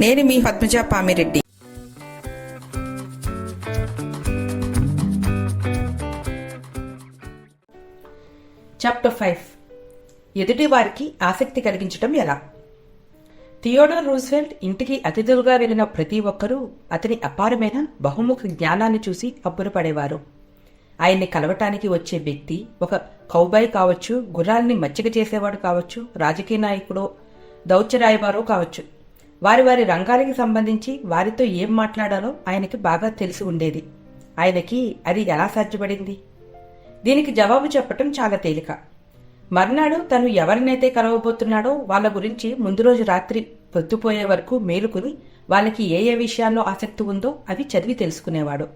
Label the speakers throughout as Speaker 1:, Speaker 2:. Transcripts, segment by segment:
Speaker 1: నేను మీ Padmaja Pamireddy.
Speaker 2: Chapter five ఎదుటి వారికి ఆసక్తి కలిగించటం ఎలా? థియోడోర్ రూజ్వెల్ట్ ఇంటికి అతిథులుగా వెళ్ళిన ప్రతి ఒక్కరూ అతని అపారమైన బహుముఖ జ్ఞానాన్ని చూసి అబ్బురపడేవారు. ఆయన్ని కలవటానికి వచ్చే వ్యక్తి ఒక కౌబాయ్ కావచ్చు గుర్రాల్ని మచ్చిక చేసేవాడు కావచ్చు రాజకీయ నాయకుడో దౌత్యరాయవారో కావచ్చు. వారి వారి రంగాలకి సంబంధించి వారితో ఏం మాట్లాడాలో ఆయనకి బాగా తెలిసి ఉండేది. ఆయనకి అది ఎలా సాధ్యపడింది? దీనికి జవాబు చెప్పటం చాలా తేలిక. మర్నాడు తను ఎవరినైతే కలవబోతున్నాడో వాళ్ళ గురించి ముందు రోజు రాత్రి పొద్దుపోయే వరకు మేలుకుని వాళ్ళకి ఏ ఏ విషయాల్లో ఆసక్తి ఉందో అవి చదివి తెలుసుకునేవాడు.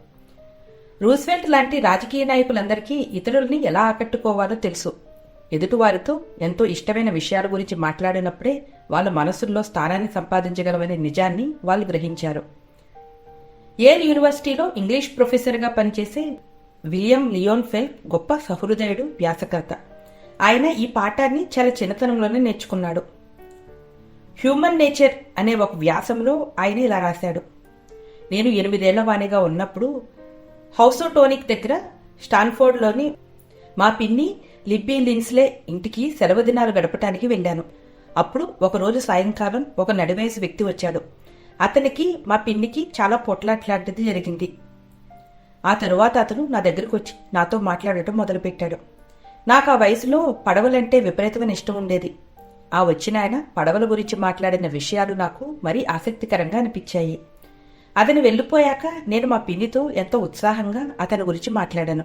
Speaker 2: రూస్వెల్ట్ లాంటి రాజకీయ నాయకులందరికీ ఇతరుల్ని ఎలా ఆకట్టుకోవాలో తెలుసు. ఎదుటివారితో ఎంతో ఇష్టమైన విషయాల గురించి మాట్లాడినప్పుడే వాళ్ళ మనసుల్లో స్థానాన్ని సంపాదించగలవనే నిజాన్ని వాళ్ళు గ్రహించారు. ఏల్ యూనివర్సిటీలో ఇంగ్లీష్ ప్రొఫెసర్గా పనిచేసే విలియం లియోన్ ఫెల్ గొప్ప సహృదయుడు వ్యాసకర్త. ఆయన ఈ పాఠాన్ని చాలా చిన్నతనంలోనే నేర్చుకున్నాడు. హ్యూమన్ నేచర్ అనే ఒక వ్యాసంలో ఆయన ఇలా రాశాడు. నేను ఎనిమిదేళ్ళ వాణిగా ఉన్నప్పుడు హౌసోటోనిక్ దగ్గర స్టాన్ఫోర్డ్లోని మా పిన్ని లిబ్బీ లిన్స్లే ఇంటికి సెలవు దినాలు గడపటానికి వెళ్ళాను. అప్పుడు ఒకరోజు సాయంకాలం ఒక నడివయసు వ్యక్తి వచ్చాడు. అతనికి మా పిన్నికి చాలా పొట్లాట్లాంటిది జరిగింది. ఆ తరువాత అతను నా దగ్గరకు వచ్చి నాతో మాట్లాడటం మొదలుపెట్టాడు. నాకు ఆ వయసులో పడవలంటే విపరీతమైన ఇష్టం ఉండేది. ఆ వచ్చిన ఆయన పడవల గురించి మాట్లాడిన విషయాలు నాకు మరీ ఆసక్తికరంగా అనిపించాయి. అతను వెళ్ళిపోయాక నేను మా పిన్నితో ఎంతో ఉత్సాహంగా అతని గురించి మాట్లాడాను.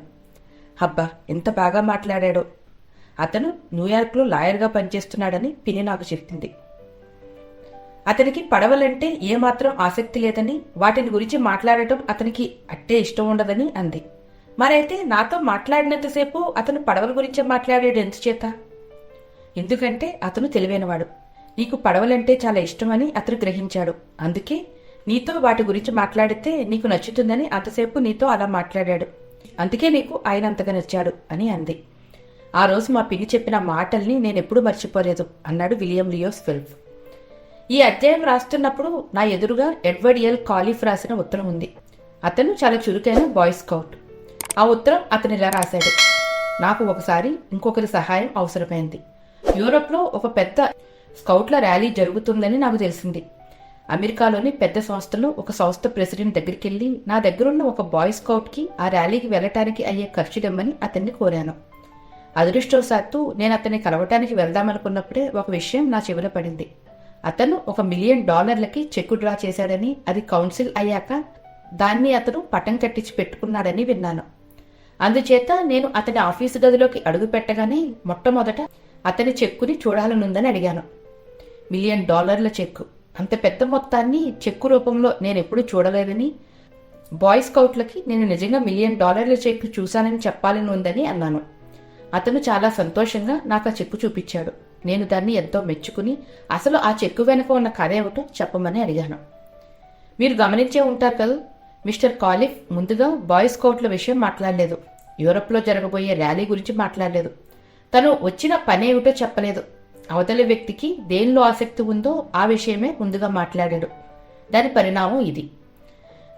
Speaker 2: అబ్బా ఎంత బాగా మాట్లాడాడో. అతను న్యూయార్క్లో లాయర్గా పనిచేస్తున్నాడని పిని నాకు చెప్పింది. అతనికి పడవలంటే ఏమాత్రం ఆసక్తి లేదని వాటిని గురించి మాట్లాడటం అతనికి అట్టే ఇష్టం ఉండదని అంది. మరైతే నాతో మాట్లాడినంతసేపు అతను పడవల గురించి మాట్లాడాడు ఎందుచేత ఎందుకంటే అతను తెలివైనవాడు. నీకు పడవలంటే చాలా ఇష్టమని అతను గ్రహించాడు. అందుకే నీతో వాటి గురించి మాట్లాడితే నీకు నచ్చుతుందని అంతసేపు నీతో అలా మాట్లాడాడు. అందుకే నీకు ఆయన అంతగా నచ్చాడు అని అంది. ఆ రోజు మా పిన్ని చెప్పిన మాటల్ని నేనెప్పుడూ మర్చిపోలేదు అన్నాడు విలియం లియోస్ ఫిల్ప్. ఈ అధ్యాయం రాస్తున్నప్పుడు నా ఎదురుగా ఎడ్వర్డ్ ఎల్ కాలిఫ్ రాసిన ఉత్తరం ఉంది. అతను చాలా చురుకైన బాయ్ స్కౌట్ ఆ ఉత్తరం అతను ఇలా రాశాడు. నాకు ఒకసారి ఇంకొకరి సహాయం అవసరమైంది. యూరోప్లో ఒక పెద్ద స్కౌట్ల ర్యాలీ జరుగుతుందని నాకు తెలిసింది. అమెరికాలోని పెద్ద సంస్థలో ఒక సంస్థ ప్రెసిడెంట్ దగ్గరికి వెళ్ళి నా దగ్గరున్న ఒక బాయ్ స్కౌట్కి ఆ ర్యాలీకి వెళ్ళటానికి అయ్యే ఖర్చుడమ్మని అతన్ని కోరాను. అదృష్టవశాత్తు నేను అతన్ని కలవటానికి వెళ్దామనుకున్నప్పుడే ఒక విషయం నా చెవిలో పడింది. అతను ఒక మిలియన్ డాలర్లకి చెక్కు డ్రా చేశాడని అది కౌన్సిల్ అయ్యాక దాన్ని అతను పటం కట్టించి పెట్టుకున్నాడని విన్నాను. అందుచేత నేను అతని ఆఫీసు గదిలోకి అడుగు పెట్టగానే మొట్టమొదట అతని చెక్కుని చూడాలనుందని అడిగాను. మిలియన్ డాలర్ల చెక్కు. అంత పెద్ద మొత్తాన్ని చెక్కు రూపంలో నేను ఎప్పుడూ చూడలేదని బాయ్ స్కౌట్లకి నేను నిజంగా మిలియన్ డాలర్ల చెక్కు చూశానని చెప్పాలని ఉందని అన్నాను. అతను చాలా సంతోషంగా నాకు ఆ చెక్కు చూపించాడు. నేను దాన్ని ఎంతో మెచ్చుకుని అసలు ఆ చెక్కు వెనుక ఉన్న కథ ఏమిటో చెప్పమని అడిగాను. మీరు గమనించే ఉంటారు కదా మిస్టర్ కాలిఫ్ ముందుగా బాయ్ స్కౌట్ల విషయం మాట్లాడలేదు. యూరప్లో జరగబోయే ర్యాలీ గురించి మాట్లాడలేదు. తను వచ్చిన పనేమిటో చెప్పలేదు. అవతలి వ్యక్తికి దేనిలో ఆసక్తి ఉందో ఆ విషయమే ముందుగా మాట్లాడాడు. దాని పరిణామం ఇది.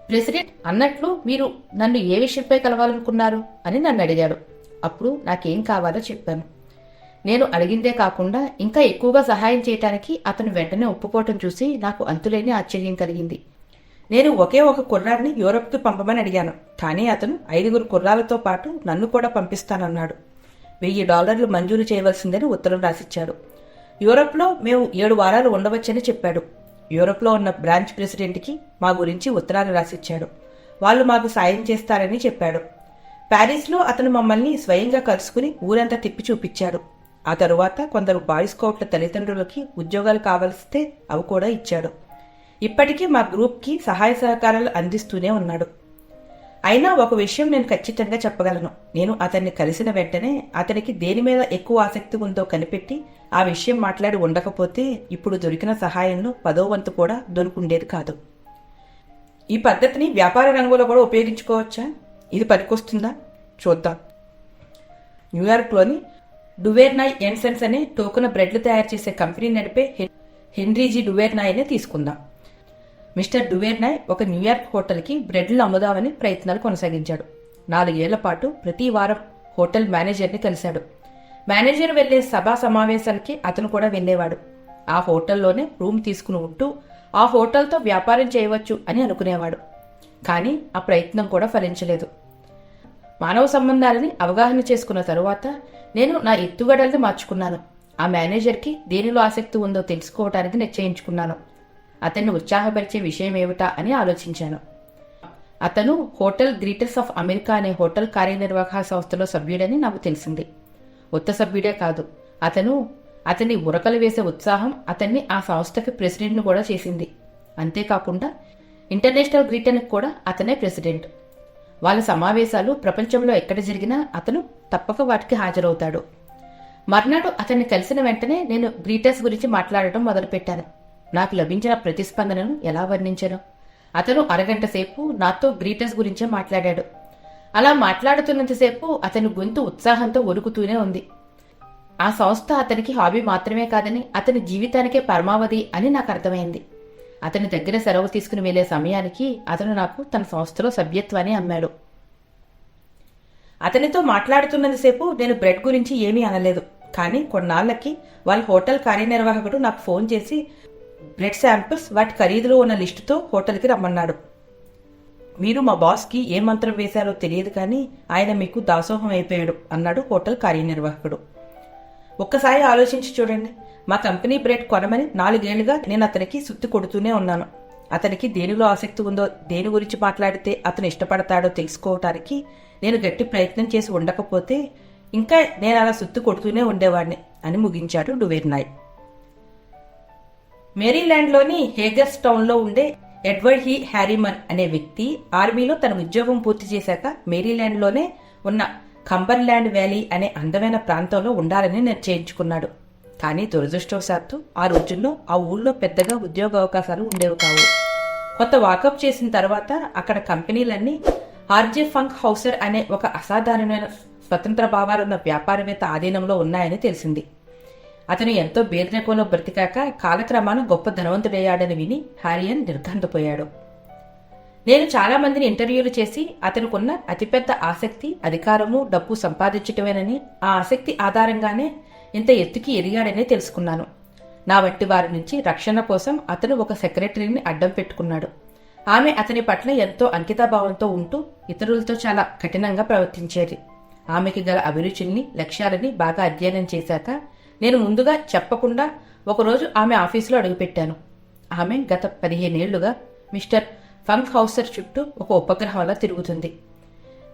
Speaker 2: ప్రెసిడెంట్ అన్నట్లు మీరు నన్ను ఏ విషయంపై కలవాలనుకున్నారు అని నన్ను అడిగాడు. అప్పుడు నాకేం కావాలో చెప్పాను. నేను అడిగిందే కాకుండా ఇంకా ఎక్కువగా సహాయం చేయటానికి అతను వెంటనే ఒప్పుకోవటం చూసి నాకు అంతులేని ఆశ్చర్యం కలిగింది. నేను ఒకే ఒక కుర్రాడిని యూరప్కి పంపమని అడిగాను. కానీ అతను ఐదుగురు కుర్రాలతో పాటు నన్ను కూడా పంపిస్తానన్నాడు. వెయ్యి డాలర్లు మంజూరు చేయవలసిందని ఉత్తరం రాసిచ్చాడు. యూరప్లో మేము ఏడు వారాలు ఉండవచ్చని చెప్పాడు. యూరప్లో ఉన్న బ్రాంచ్ ప్రెసిడెంట్కి మా గురించి ఉత్తరాలు రాసిచ్చాడు. వాళ్ళు మాకు సాయం చేస్తారని చెప్పాడు. ప్యారిస్లో అతను మమ్మల్ని స్వయంగా కలుసుకుని ఊరంతా తిప్పి చూపించాడు. ఆ తరువాత కొందరు బాయ్ స్కౌట్ల తల్లిదండ్రులకి ఉద్యోగాలు కావలిస్తే అవి కూడా ఇచ్చాడు. ఇప్పటికీ మా గ్రూప్కి సహాయ సహకారాలు అందిస్తూనే ఉన్నాడు. అయినా ఒక విషయం నేను ఖచ్చితంగా చెప్పగలను. నేను అతన్ని కలిసిన వెంటనే అతనికి దేని మీద ఎక్కువ ఆసక్తి ఉందో కనిపెట్టి ఆ విషయం మాట్లాడి ఉండకపోతే ఇప్పుడు దొరికిన సహాయంలో పదో వంతు కూడా దొరుకుండేది కాదు. ఈ పద్ధతిని వ్యాపార రంగంలో కూడా ఉపయోగించుకోవచ్చా? ఇది పనికొస్తుందా? చూద్దాం. న్యూయార్క్లోని డువేర్నాయ్ ఎన్సెన్స్ అనే టోకున బ్రెడ్లు తయారు చేసే కంపెనీ నడిపే హెన్- హెన్రీజీ డువేర్నాయ్నే తీసుకుందాం. మిస్టర్ డువేర్నాయ్ ఒక న్యూయార్క్ హోటల్కి బ్రెడ్లు అమ్ముదామని ప్రయత్నాలు కొనసాగించాడు. నాలుగేళ్ళ పాటు ప్రతి వారం హోటల్ మేనేజర్ని కలిశాడు. మేనేజర్ వెళ్ళే సభా సమావేశాలకి అతను కూడా వెళ్ళేవాడు. ఆ హోటల్లోనే రూమ్ తీసుకుని ఉంటూ ఆ హోటల్తో వ్యాపారం చేయవచ్చు అని అనుకునేవాడు. కానీ ఆ ప్రయత్నం కూడా ఫలించలేదు. మానవ సంబంధాలని అవగాహన చేసుకున్న తరువాత నేను నా ఎత్తుగడల్ని మార్చుకున్నాను. ఆ మేనేజర్కి దేనిలో ఆసక్తి ఉందో తెలుసుకోవటానికి నిశ్చయించుకున్నాను. అతన్ని ఉత్సాహపరిచే విషయం ఏమిటా అని ఆలోచించాను. అతను హోటల్ గ్రీటర్స్ ఆఫ్ అమెరికా అనే హోటల్ కార్యనిర్వాహక సంస్థలో సభ్యుడని నాకు తెలిసింది. ఉత్త సభ్యుడే కాదు అతను అతన్ని ఉరకలు వేసే ఉత్సాహం అతన్ని ఆ సంస్థకి ప్రెసిడెంట్ను కూడా చేసింది. అంతేకాకుండా ఇంటర్నేషనల్ గ్రీటర్కి కూడా అతనే ప్రెసిడెంట్. వాళ్ళ సమావేశాలు ప్రపంచంలో ఎక్కడ జరిగినా అతను తప్పక వాటికి హాజరవుతాడు. మర్నాడు అతన్ని కలిసిన వెంటనే నేను గ్రీటర్స్ గురించి మాట్లాడటం మొదలుపెట్టాను. నాకు లభించిన ప్రతిస్పందనను ఎలా వర్ణించను? అతను అరగంట సేపు నాతో గ్రీటర్స్ గురించే మాట్లాడాడు. అలా మాట్లాడుతున్నంతసేపు అతని గొంతు ఉత్సాహంతో ఒరుకుతూనే ఉంది. ఆ సంస్థ అతనికి హాబీ మాత్రమే కాదని అతని జీవితానికే పరమావధి అని నాకు అర్థమైంది. అతని దగ్గర సెలవు తీసుకుని వెళ్ళే సమయానికి అతను నాకు తన సంస్థలో సభ్యత్వాన్ని అమ్మాడు. అతనితో మాట్లాడుతున్నంతసేపు నేను బ్రెడ్ గురించి ఏమీ అనలేదు. కానీ కొన్నాళ్ళకి వాళ్ళ హోటల్ కార్యనిర్వాహకుడు నాకు ఫోన్ చేసి బ్లడ్ శాంపిల్స్ వాటి ఖరీదులో ఉన్న లిస్టుతో హోటల్కి రమ్మన్నాడు. మీరు మా బాస్కి ఏ మంత్రం వేశారో తెలియదు కానీ ఆయన మీకు దాసోహం అయిపోయాడు అన్నాడు హోటల్ కార్యనిర్వాహకుడు. ఒక్కసారి ఆలోచించి చూడండి. మా కంపెనీ బ్రెడ్ కొనమని నాలుగేళ్ళుగా నేను అతనికి సుత్తి కొడుతూనే ఉన్నాను. అతనికి దేనిలో ఆసక్తి ఉందో దేని గురించి మాట్లాడితే అతను ఇష్టపడతాడో తెలుసుకోవటానికి నేను గట్టి ప్రయత్నం చేసి ఉండకపోతే ఇంకా నేను అలా సుత్తి కొడుతూనే ఉండేవాడిని అని ముగించాడు డువేర్నాయ్. మేరీల్యాండ్లోని హేగర్స్ టౌన్లో ఉండే ఎడ్వర్డ్ హీ హ్యారీమన్ అనే వ్యక్తి ఆర్మీలో తన ఉద్యోగం పూర్తి చేశాక మేరీల్యాండ్లోనే ఉన్న కంబర్ల్యాండ్ వ్యాలీ అనే అందమైన ప్రాంతంలో ఉండాలని నిశ్చయించుకున్నాడు. కానీ దురదృష్టవశాత్తు ఆ రోజుల్లో ఆ ఊళ్ళో పెద్దగా ఉద్యోగ అవకాశాలు ఉండేవి కావు. కొత్త వాకప్ చేసిన తర్వాత అక్కడ కంపెనీలన్నీ ఆర్జే ఫంక్ హౌసర్ అనే ఒక అసాధారణమైన స్వతంత్ర భావాలున్న వ్యాపారవేత్త ఆధీనంలో ఉన్నాయని తెలిసింది. అతను ఎంతో బేదరికంలో బ్రతికాక కాలక్రమాన గొప్ప ధనవంతుడయ్యాడని విని హారియన్ నిర్ఘంతపోయాడు నేను చాలామందిని ఇంటర్వ్యూలు చేసి అతనుకున్న అతిపెద్ద ఆసక్తి అధికారము డబ్బు సంపాదించటమేనని ఆ ఆసక్తి ఆధారంగానే ఇంత ఎత్తుకి ఎరిగాడని తెలుసుకున్నాను. నా వంటి వారి నుంచి రక్షణ కోసం అతను ఒక సెక్రటరీని అడ్డం పెట్టుకున్నాడు. ఆమె అతని పట్ల ఎంతో అంకితాభావంతో ఉంటూ ఇతరులతో చాలా కఠినంగా ప్రవర్తించేది. ఆమెకి గల అభిరుచుల్ని లక్ష్యాలని బాగా అధ్యయనం చేశాక నేను ముందుగా చెప్పకుండా ఒకరోజు ఆమె ఆఫీసులో అడుగుపెట్టాను. ఆమె గత పదిహేనేళ్ళుగా మిస్టర్ ఫంక్ హౌసర్ చుట్టూ ఒక ఉపగ్రహంలా తిరుగుతుంది.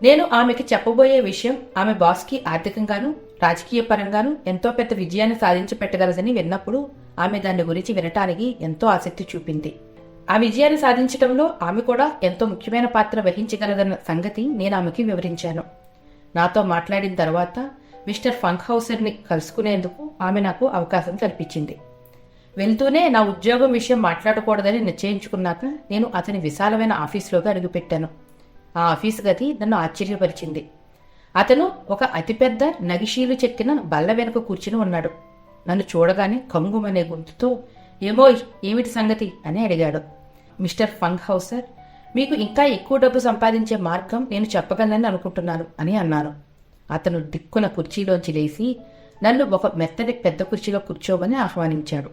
Speaker 2: నేను ఆమెకి చెప్పబోయే విషయం ఆమె బాస్కి ఆర్థికంగాను రాజకీయ పరంగాను ఎంతో పెద్ద విజయాన్ని సాధించి పెట్టగలదని విన్నప్పుడు ఆమె దాని గురించి వినటానికి ఎంతో ఆసక్తి చూపింది. ఆ విజయాన్ని సాధించడంలో ఆమె కూడా ఎంతో ముఖ్యమైన పాత్ర వహించగలదన్న సంగతి నేను ఆమెకి వివరించాను. నాతో మాట్లాడిన తర్వాత మిస్టర్ ఫంక్ హౌసర్ని కలుసుకునేందుకు ఆమె నాకు అవకాశం కల్పించింది. వెళ్తూనే నా ఉద్యోగం విషయం మాట్లాడకూడదని నిశ్చయించుకున్నాక నేను అతని విశాలమైన ఆఫీసులోకి అడుగుపెట్టాను. ఆ ఆఫీస్ గది నన్ను ఆశ్చర్యపరిచింది. అతను ఒక అతిపెద్ద నగిషీలు చెక్కిన బల్ల వెనుక కూర్చుని ఉన్నాడు. నన్ను చూడగానే కంగుమనే గొంతుతో ఏమో ఏమిటి సంగతి? అని అడిగాడు. మిస్టర్ ఫంక్ హౌసర్ మీకు ఇంకా ఎక్కువ డబ్బు సంపాదించే మార్గం నేను చెప్పగలనని అనుకుంటున్నాను అని అన్నాను. అతను దిక్కున కుర్చీలోంచి లేచి నన్ను ఒక మెత్తటి పెద్ద కుర్చీలో కూర్చోమని ఆహ్వానించాడు.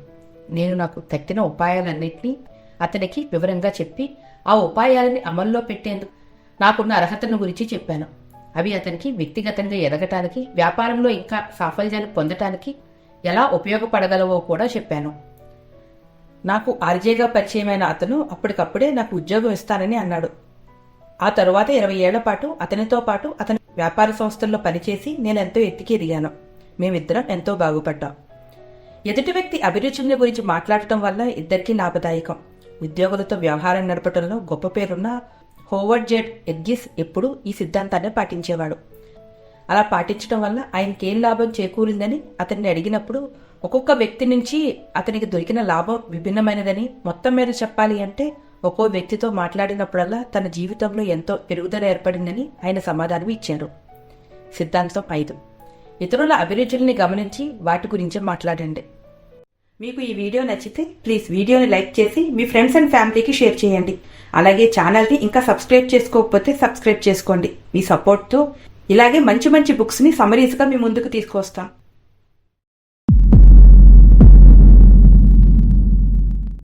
Speaker 2: నేను నాకు తట్టిన ఉపాయాలన్నింటినీ అతనికి వివరంగా చెప్పి ఆ ఉపాయాలని అమల్లో పెట్టేందుకు నాకున్న అర్హతను గురించి చెప్పాను. అవి అతనికి వ్యక్తిగతంగా ఎదగటానికి వ్యాపారంలో ఇంకా సాఫల్యాన్ని పొందటానికి ఎలా ఉపయోగపడగలవో కూడా చెప్పాను. నాకు ఆర్జేగా పరిచయమైన అతను అప్పటికప్పుడే నాకు ఉద్యోగం ఇస్తానని అన్నాడు. ఆ తరువాత ఇరవై ఏళ్ళ పాటు అతనితో పాటు అతని వ్యాపార సంస్థల్లో పనిచేసి నేను ఎంతో ఎత్తికి ఎదిగాను. మేమిద్దరం ఎంతో బాగుపడ్డాం. ఎదుటి వ్యక్తి అభిరుచుల గురించి మాట్లాడటం వల్ల ఇద్దరికీ లాభదాయకం. ఉద్యోగులతో వ్యవహారం నడపడంలో గొప్ప పేరున్న హోవర్డ్ జెడ్ ఎడ్గిస్ ఎప్పుడూ ఈ సిద్ధాంతాన్ని పాటించేవాడు. అలా పాటించడం వల్ల ఆయనకేం లాభం చేకూరిందని అతన్ని అడిగినప్పుడు ఒక్కొక్క వ్యక్తి నుంచి అతనికి దొరికిన లాభం విభిన్నమైనదని మొత్తం మీద చెప్పాలి అంటే ఒక్కో వ్యక్తితో మాట్లాడినప్పుడల్లా తన జీవితంలో ఎంతో పెరుగుదల ఏర్పడిందని ఆయన సమాధానం ఇచ్చారు. సిద్ధాంతం ఐదు. ఇతరుల అభిరుచుల్ని గమనించి వాటి గురించి మాట్లాడండి. మీకు ఈ వీడియో నచ్చితే ప్లీజ్ వీడియోని లైక్ చేసి మీ ఫ్రెండ్స్ అండ్ ఫ్యామిలీకి షేర్ చేయండి. అలాగే ఛానల్ని ఇంకా సబ్స్క్రైబ్ చేసుకోకపోతే సబ్స్క్రైబ్ చేసుకోండి. మీ సపోర్ట్తో ఇలాగే మంచి మంచి బుక్స్ని సమరీస్గా మీ ముందుకు తీసుకొస్తాం.